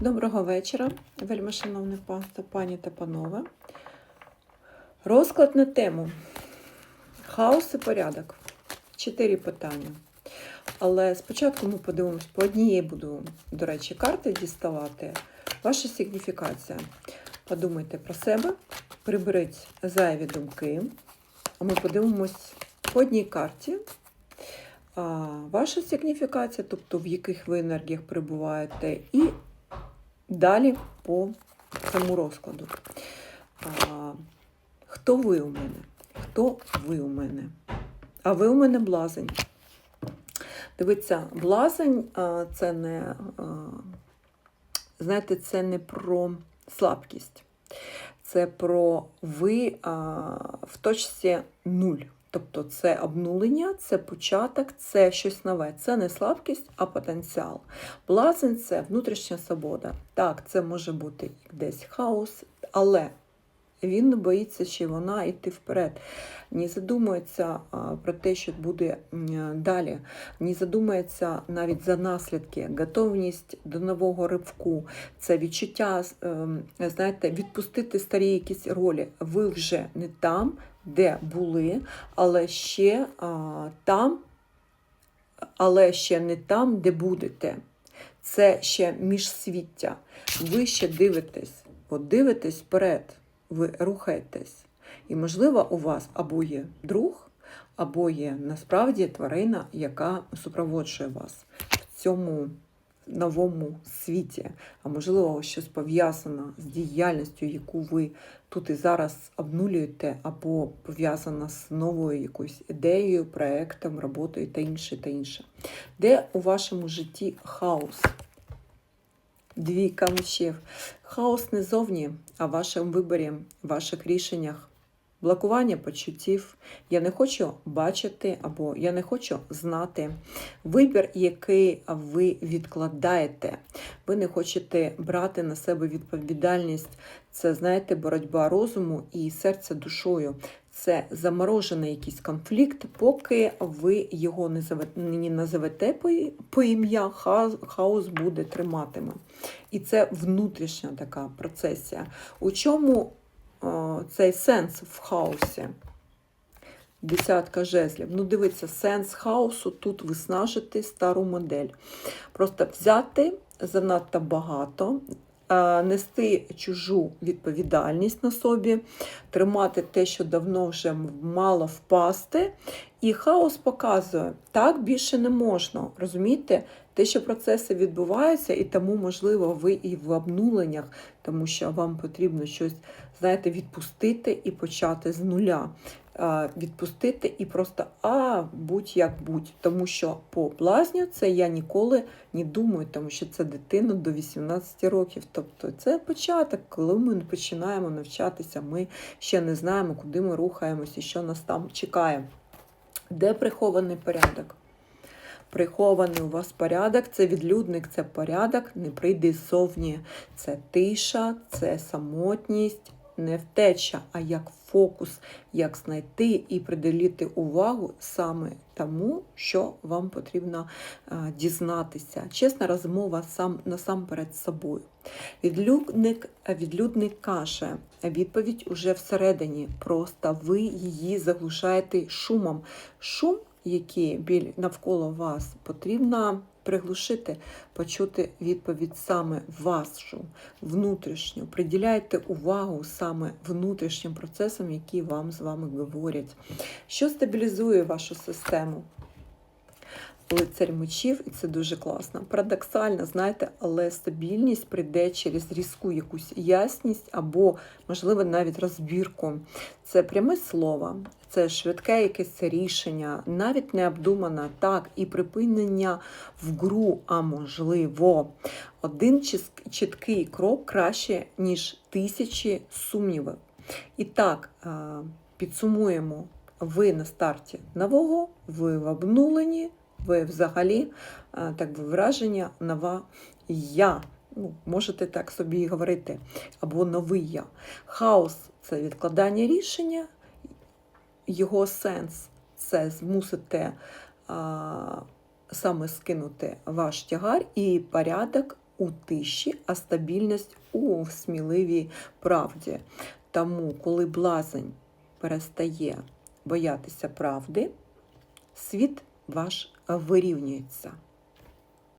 Доброго вечора, вельмишановне панство, пані та панове. Розклад на тему хаос і порядок. Чотири питання. Але спочатку ми подивимось, по однієї буду, до речі, карти діставати. Ваша сигніфікація. Подумайте про себе, приберіть зайві думки. А ми подивимось по одній карті. Ваша сигніфікація, тобто в яких ви енергіях перебуваєте, і Далі по цьому розкладу. А, хто ви у мене? Хто ви у мене? А ви у мене блазень. Дивіться, блазень це не, знаєте, це не про слабкість. Це про ви в точці нуль. Тобто це обнулення, це початок, це щось нове. Це не слабкість, а потенціал. Блазень це внутрішня свобода. Так, це може бути десь хаос, але він не боїться чи вона йти вперед. Не задумується про те, що буде далі, не задумується навіть за наслідки, готовність до нового ривку, це відчуття, ем, знаєте, відпустити старі якісь ролі. Ви вже не там, де були, але ще а, там, але ще не там, де будете. Це ще міжсвіття. Ви ще дивитесь, от дивитесь вперед, ви рухаєтесь. І, можливо, у вас або є друг, або є насправді тварина, яка супроводжує вас в цьому новому світі, а можливо, щось пов'язано з діяльністю, яку ви тут і зараз обнулюєте, або пов'язана з новою якоюсь ідеєю, проектом, роботою та інше, та інше. Де у вашому житті хаос? Двійка мечів. Хаос не зовні, а в вашому виборі, в ваших рішеннях. Блокування почуттів, я не хочу бачити або я не хочу знати. Вибір, який ви відкладаєте. Ви не хочете брати на себе відповідальність. Це, знаєте, боротьба розуму і серця душою. Це заморожений якийсь конфлікт, поки ви його не називете по ім'я, хаос буде триматиме. І це внутрішня така процесія. У чому о, цей сенс в хаосі? Десятка жезлів. Ну, дивіться, сенс хаосу тут виснажити стару модель. Просто взяти занадто багато, нести чужу відповідальність на собі, тримати те, що давно вже мало впасти. І хаос показує, так більше не можна. Розумієте? Те, що процеси відбуваються, і тому, можливо, ви і в обнуленнях, тому що вам потрібно щось, знаєте, відпустити і почати з нуля. А, Відпустити і просто а будь-як будь. Тому що по блазню це я ніколи не думаю, тому що це дитина до 18 років. Тобто це початок, коли ми починаємо навчатися, ми ще не знаємо, куди ми рухаємося що нас там чекає. Де прихований порядок? Прихований у вас порядок, це відлюдник, це порядок, не прийди ззовні. Це тиша, це самотність, не втеча, а як фокус, як знайти і приділити увагу саме тому, що вам потрібно е, дізнатися. Чесна розмова сам насамперед собою. Відлюдник, відлюдник каже, відповідь уже всередині. Просто ви її заглушаєте шумом. Шум, який біль навколо вас, потрібно приглушити, почути відповідь саме вашу, внутрішню. Приділяйте увагу саме внутрішнім процесам, які вам з вами говорять. Що стабілізує вашу систему? Лицарь мечів, і це дуже класно. Парадоксально, знаєте, але стабільність прийде через різку якусь ясність або, можливо, навіть розбірку. Це пряме слово, це швидке якесь рішення, навіть не обдумане, так, і припинення в гру, а можливо, один чіткий крок краще, ніж тисячі сумнівів. І так, е, підсумуємо, ви на старті нового, ви в обнуленні, ви взагалі, е, так би враження, нова я. Ну, можете так собі говорити, або новий я. Хаос це відкладання рішення, його сенс це змусити а, саме скинути ваш тягар, і порядок у тиші, а стабільність у сміливій правді. Тому, коли блазень перестає боятися правди, світ ваш вирівнюється.